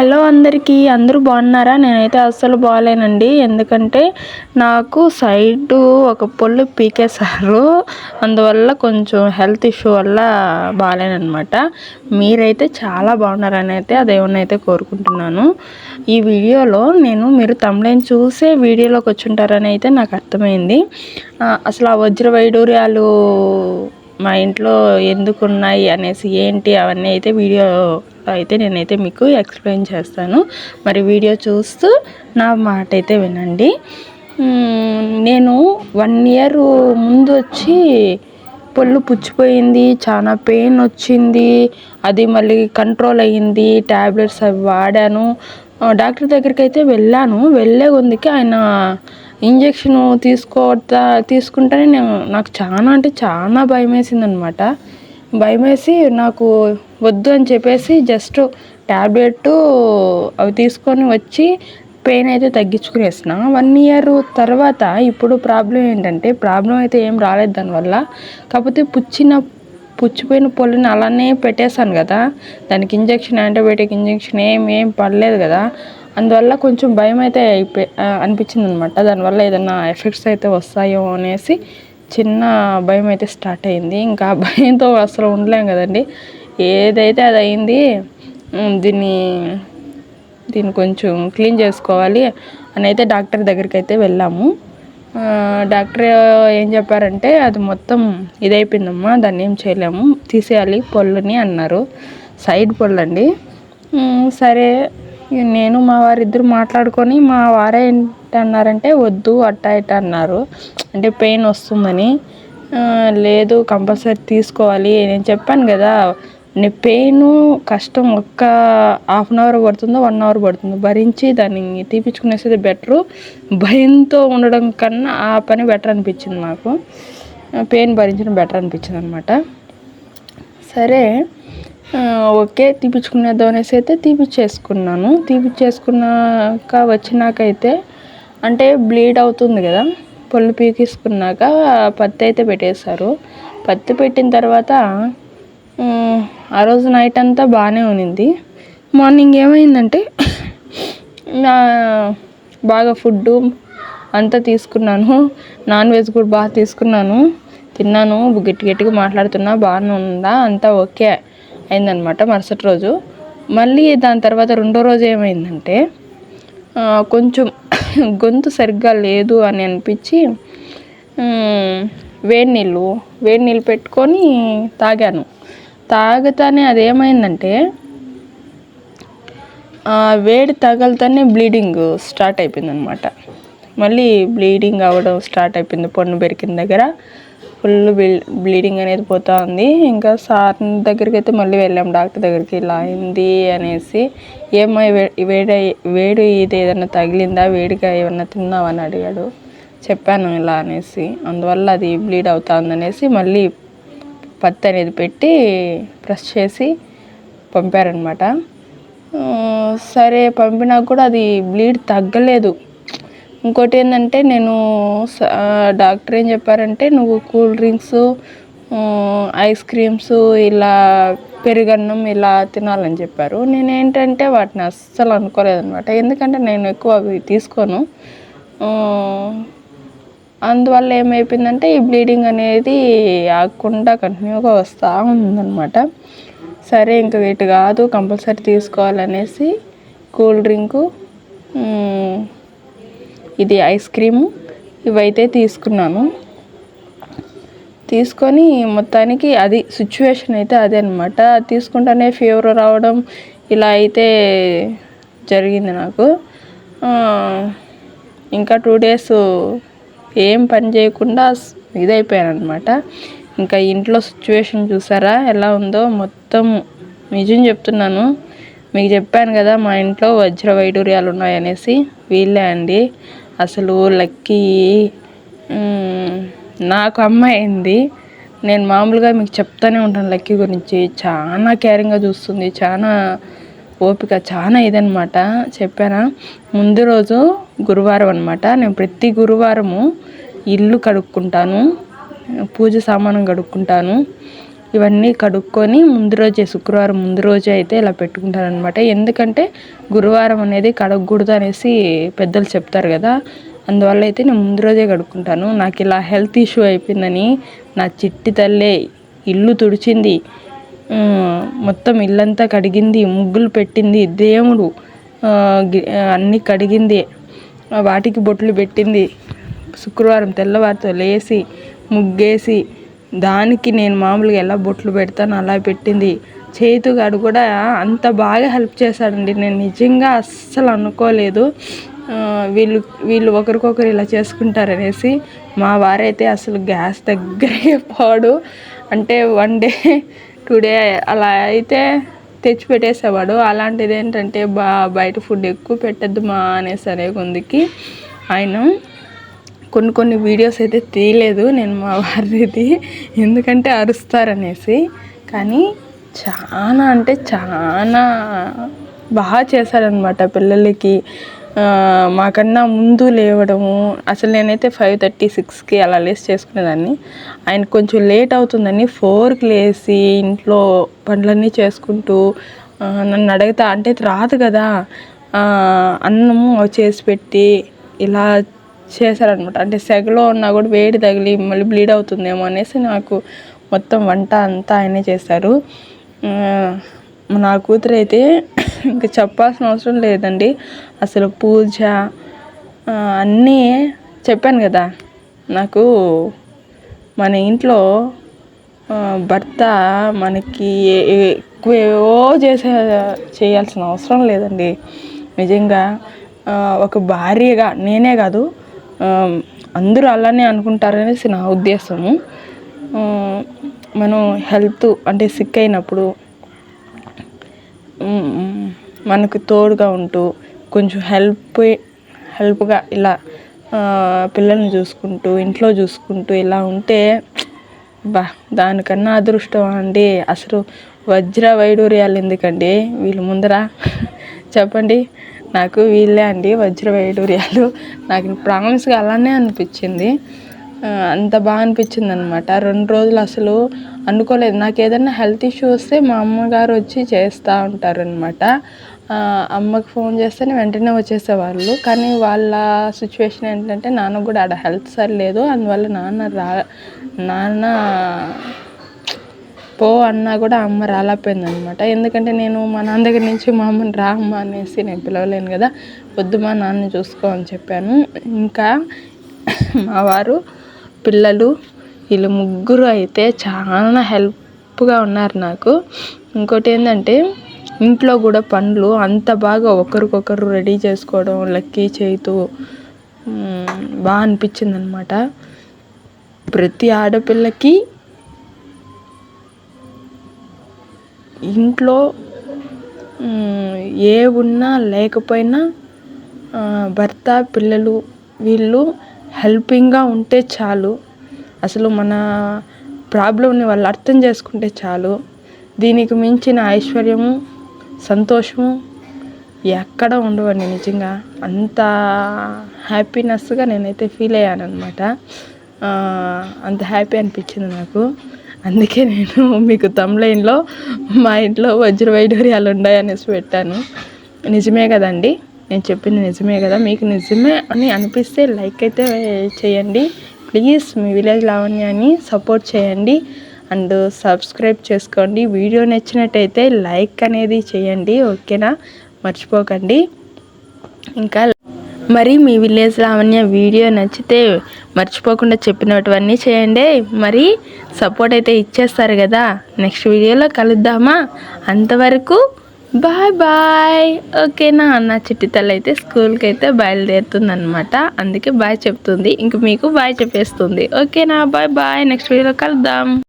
Hello అందరికీ అందరూ బాగున్నారా? నేనైతే అస్సలు బాగాలేనండి ఎందుకంటే నాకు సైడ్ ఒక పొల్లు పీకేశారు. అందువల్ల కొంచెం హెల్త్ ఇష్యూ వల్ల బాగాలేనమాట మీరైతే చాలా బాగున్నారని అయితే అదేమన్నా కోరుకుంటున్నాను. ఈ వీడియోలో నేను మీరు తమ్లైన్ చూసే వీడియోలోకి వచ్చుంటారని అయితే నాకు అర్థమైంది. అసలు ఆ వజ్ర వైడూర్యాలు మా ఇంట్లో ఎందుకు ఉన్నాయి అనేసి ఏంటి అవన్నీ అయితే వీడియో అయితే నేనైతే మీకు ఎక్స్ప్లెయిన్ చేస్తాను. మరి వీడియో చూస్తూ నా మాట అయితే వినండి. నేను వన్ ఇయర్ ముందు వచ్చి పళ్ళు పుచ్చిపోయింది చాలా పెయిన్ వచ్చింది అది మళ్ళీ కంట్రోల్ అయ్యింది ట్యాబ్లెట్స్ అవి వాడాను. డాక్టర్ దగ్గరికి అయితే వెళ్ళాను. వెళ్ళే కొందికి ఆయన ఇంజెక్షన్ తీసుకోవద్దా తీసుకుంటేనే నేను నాకు చాలా అంటే చాలా భయం వేసింది అనమాట భయం వేసి నాకు వద్దు అని చెప్పేసి జస్ట్ ట్యాబ్లెట్ అవి తీసుకొని వచ్చి పెయిన్ అయితే తగ్గించుకునేసిన. వన్ ఇయర్ తర్వాత ఇప్పుడు ప్రాబ్లం ఏంటంటే ప్రాబ్లం అయితే ఏం రాలేదు దానివల్ల కాకపోతే పుచ్చిన పుచ్చిపోయిన పొలిని అలానే పెట్టేశాను కదా. దానికి ఇంజక్షన్ యాంటీబయాటిక్ ఇంజక్షన్ ఏం ఏం పడలేదు కదా. అందువల్ల కొంచెం భయం అయితే అయిపోయి అనిపించింది అనమాట దానివల్ల ఏదైనా ఎఫెక్ట్స్ అయితే వస్తాయో అనేసి చిన్న భయం అయితే స్టార్ట్ అయింది. ఇంకా భయంతో అసలు ఉండలేం కదండి. ఏదైతే అది అయింది దీన్ని దీన్ని కొంచెం క్లీన్ చేసుకోవాలి అని అయితే డాక్టర్ దగ్గరికి అయితే వెళ్ళాము. డాక్టర్ ఏం చెప్పారంటే అది మొత్తం ఇదైపోయిందమ్మా దాన్ని ఏం చేయలేము తీసేయాలి పొల్లుని అన్నారు. సైడ్ పొల్లు సరే నేను మా వారిద్దరు మాట్లాడుకొని మా వారే ఏంటన్నారంటే వద్దు అట్టా ఇట్ట అన్నారు. అంటే పెయిన్ వస్తుందని. లేదు కంపల్సరీ తీసుకోవాలి. నేను చెప్పాను కదా నేను పెయిన్ కష్టం ఒక్క హాఫ్ అన్ అవర్ పడుతుందో వన్ అవర్ పడుతుందో. భరించి దాన్ని తీపించుకునేసేది బెటరు. భయంతో ఉండడం కన్నా ఆ పని బెటర్ అనిపించింది నాకు పెయిన్ భరించడం బెటర్ అనిపించింది అనమాట సరే ఓకే తీపిచ్చుకునేద్దాం అనేసి అయితే తీపిచ్చేసుకున్నాను. తీపిచ్చేసుకున్నాక వచ్చినాకైతే అంటే బ్లీడ్ అవుతుంది కదా పళ్ళు పీకేసుకున్నాక పత్తి అయితే పెట్టేశారు. పత్తి పెట్టిన తర్వాత ఆ రోజు నైట్ అంతా బాగానే ఉన్నింది. మార్నింగ్ ఏమైందంటే నా బాగా ఫుడ్డు అంతా తీసుకున్నాను. నాన్ వెజ్ కూడా బాగా తీసుకున్నాను. తిన్నాను. గట్టి గట్టిగా మాట్లాడుతున్నా. బాగానే ఉందా? అంతా ఓకే. అయిందనమాట మరుసటి రోజు. మళ్ళీ దాని తర్వాత రెండో రోజు ఏమైందంటే కొంచెం గొంతు సరిగ్గా లేదు అని అనిపించి వేడి నీళ్ళు వేడి నీళ్ళు పెట్టుకొని తాగాను. తాగుతానే అదేమైందంటే వేడి తగలతోనే బ్లీడింగ్ స్టార్ట్ అయిపోయింది అనమాట మళ్ళీ బ్లీడింగ్ అవ్వడం స్టార్ట్ అయిపోయింది పొన్ను బెరికిన దగ్గర. ఫుల్ బ్లీడింగ్ అనేది పోతూ ఉంది ఇంకా సార్ దగ్గరికి అయితే మళ్ళీ వెళ్ళాం. డాక్టర్ దగ్గరికి ఇలా అయింది అనేసి. ఏమై వేడి వేడి ఇది ఏదైనా తగిలిందా? వేడిగా ఏమన్నా తిన్నావని అడిగాడు. చెప్పాను ఇలా అనేసి. అందువల్ల అది బ్లీడ్ అవుతుంది అనేసి మళ్ళీ పత్తి అనేది పెట్టి ప్రెస్ చేసి పంపారనమాట. సరే పంపినా కూడా అది బ్లీడ్ తగ్గలేదు. ఇంకోటి ఏంటంటే నేను డాక్టర్ ఏం చెప్పారంటే నువ్వు కూల్ డ్రింక్స్ ఐస్ క్రీమ్స్ ఇలా పెరుగన్నం ఇలా తినాలని చెప్పారు. నేను ఏంటంటే వాటిని అస్సలు అనుకోలేదనమాట ఎందుకంటే నేను ఎక్కువ అవి తీసుకోను. అందువల్ల ఏమైపోయిందంటే ఈ బ్లీడింగ్ అనేది ఆగకుండా కంటిన్యూగా వస్తూ ఉందన్నమాట. సరే ఇంక వీటి కాదు కంపల్సరీ తీసుకోవాలనేసి కూల్ డ్రింకు ఇది ఐస్ క్రీము. ఇవైతే తీసుకున్నాను. తీసుకొని మొత్తానికి అది సిచ్యువేషన్ అయితే అదే అనమాట తీసుకుంటానే ఫీవర్ రావడం ఇలా అయితే జరిగింది నాకు. ఇంకా టూ డేస్ ఏం పని చేయకుండా ఇదైపోయాను అనమాట ఇంకా ఇంట్లో సిచ్యువేషన్ చూసారా? ఎలా ఉందో మొత్తం నిజం చెప్తున్నాను. మీకు చెప్పాను కదా మా ఇంట్లో వజ్ర వైడూర్యాలు ఉన్నాయనేసి వీళ్ళే అండి. అసలు లక్కీ నాకు అమ్మాయింది అయింది. నేను మామూలుగా మీకు చెప్తానే ఉంటాను లక్కీ గురించి. చాలా కేరింగ్గా చూస్తుంది చాలా ఓపిక చాలా ఇదనమాట చెప్పానా? ముందు రోజు గురువారం అనమాట నేను ప్రతి గురువారము ఇల్లు కడుక్కుంటాను పూజ సామానం కడుక్కుంటాను. ఇవన్నీ కడుక్కొని ముందు రోజే శుక్రవారం ముందు రోజే అయితే ఇలా పెట్టుకుంటారనమాట ఎందుకంటే గురువారం అనేది కడగకూడదు అనేసి పెద్దలు చెప్తారు కదా. అందువల్ల అయితే నేను ముందు రోజే కడుక్కుంటాను. నాకు ఇలా హెల్త్ ఇష్యూ అయిపోయిందని నా చిట్టి తల్లే ఇల్లు తుడిచింది. మొత్తం ఇల్లంతా కడిగింది ముగ్గులు పెట్టింది దేవుడు అన్నీ కడిగింది వాటికి బొట్లు పెట్టింది. శుక్రవారం తెల్లవారితో లేసి ముగ్గేసి దానికి నేను మామూలుగా ఎలా బొట్లు పెడతాను అలా పెట్టింది. చేతుగాడు కూడా అంత బాగా హెల్ప్ చేశాడండి. నేను నిజంగా అస్సలు అనుకోలేదు. వీళ్ళు వీళ్ళు ఒకరికొకరు ఇలా చేసుకుంటారనేసి మా వారైతే అసలు గ్యాస్ దగ్గరే పోడు. అంటే వన్ డే టూ డే అలా అయితే తెచ్చి పెట్టేసేవాడు. అలాంటిది ఏంటంటే బా బయట ఫుడ్ ఎక్కువ పెట్టద్దు మా అనేసి అనే కొందికి ఆయన కొన్ని కొన్ని వీడియోస్ అయితే తీయలేదు నేను మా వారిది. ఎందుకంటే అరుస్తారనేసి. కానీ చాలా అంటే చాలా బాగా చేశారనమాట పిల్లలకి. మాకన్నా ముందు లేవడము. అసలు నేనైతే ఫైవ్ థర్టీ సిక్స్కి అలా లేసి చేసుకునేదాన్ని. ఆయన కొంచెం లేట్ అవుతుందని ఫోర్కి లేసి ఇంట్లో పనులన్నీ చేసుకుంటూ నన్ను అడుగుతా అంటే రాదు కదా అన్నము చేసి పెట్టి ఇలా చేశారనమాట. అంటే సెగలో ఉన్నా కూడా వేడి తగిలి మళ్ళీ బ్లీడ్ అవుతుందేమో అనేసి నాకు మొత్తం వంట అంతా ఆయనే చేశారు. నా కూతురు అయితే ఇంకా చెప్పాల్సిన అవసరం లేదండి. అసలు పూజ అన్నీ చెప్పాను కదా. నాకు మన ఇంట్లో భర్త మనకి ఎక్కువేవో చేసే చేయాల్సిన అవసరం లేదండి. నిజంగా ఒక భార్యగా నేనే కాదు అందరూ అలానే అనుకుంటారనేసి నా ఉద్దేశము. మనం హెల్త్ అంటే సిక్ అయినప్పుడు మనకు తోడుగా ఉంటూ కొంచెం హెల్ప్ హెల్ప్గా ఇలా పిల్లల్ని చూసుకుంటూ ఇంట్లో చూసుకుంటూ ఇలా ఉంటే బా దానికన్నా అదృష్టం అండి. అసలు వజ్ర వైడూర్యాలు ఎందుకండి? వీళ్ళు ముందర చెప్పండి. నాకు వీళ్ళే అండి వజ్ర వైడూర్యాలు. నాకు ప్రామిస్గా అలానే అనిపించింది. అంత బాగా అనిపించింది అనమాట రెండు రోజులు అసలు అనుకోలేదు. నాకు ఏదైనా హెల్త్ ఇష్యూ వస్తే మా అమ్మగారు వచ్చి చేస్తూ ఉంటారనమాట. అమ్మకి ఫోన్ చేస్తేనే వెంటనే వచ్చేసేవాళ్ళు. కానీ వాళ్ళ సిచ్యువేషన్ ఏంటంటే నాన్న కూడా ఆడ హెల్త్ సరిలేదు. అందువల్ల నాన్న రా నాన్న పో అన్నా కూడా అమ్మ రాలేకపోయింది అనమాట ఎందుకంటే నేను మా నాన్న దగ్గర నుంచి మా అమ్మని రా అమ్మ అనేసి నేను పిలవలేను కదా వద్దు మా నాన్న చూసుకో అని చెప్పాను. ఇంకా మా వారు పిల్లలు వీళ్ళు ముగ్గురు అయితే చాలా హెల్ప్గా ఉన్నారు నాకు. ఇంకోటి ఏంటంటే ఇంట్లో కూడా పనులు అంత బాగా ఒకరికొకరు రెడీ చేసుకోవడం లక్కీ చేతు బాగా అనిపించింది అనమాట ప్రతి ఆడపిల్లకి ఇంట్లో ఏ ఉన్నా లేకపోయినా భర్త పిల్లలు వీళ్ళు హెల్పింగ్గా ఉంటే చాలు. అసలు మన ప్రాబ్లంని వాళ్ళు అర్థం చేసుకుంటే చాలు. దీనికి మించిన ఐశ్వర్యము సంతోషము ఎక్కడ ఉండవండి నిజంగా. అంత హ్యాపీనెస్గా నేనైతే ఫీల్ అయ్యాను అనమాట అంత హ్యాపీ అనిపించింది నాకు. అందుకే నేను మీకు తమ్లైన్లో మా ఇంట్లో వజ్ర వైడూర్యాలు ఉన్నాయనేసి పెట్టాను. నిజమే కదండి? నేను చెప్పింది నిజమే కదా? మీకు నిజమే అని అనిపిస్తే లైక్ అయితే చేయండి. ప్లీజ్ మీ విలేజ్ లావణ్యాన్ని సపోర్ట్ చేయండి. అండ్ సబ్స్క్రైబ్ చేసుకోండి. వీడియో నచ్చినట్టయితే లైక్ అనేది చేయండి. ఓకేనా? మర్చిపోకండి. ఇంకా మరి మీ విలేజ్ లావణ్య వీడియో నచ్చితే మర్చిపోకుండా చెప్పినటువన్నీ చేయండి. మరి సపోర్ట్ అయితే ఇచ్చేస్తారు కదా. నెక్స్ట్ వీడియోలో కలుద్దామా? అంతవరకు బాయ్ బాయ్. ఓకేనా నా చిట్టి తల్లి అయితే స్కూల్కి అయితే బయలుదేరుతుంది అనమాట అందుకే బాయ్ చెప్తుంది. ఇంక మీకు బాయ్ చెప్పేస్తుంది. ఓకేనా బాయ్ బాయ్. నెక్స్ట్ వీడియోలో కలుద్దాం.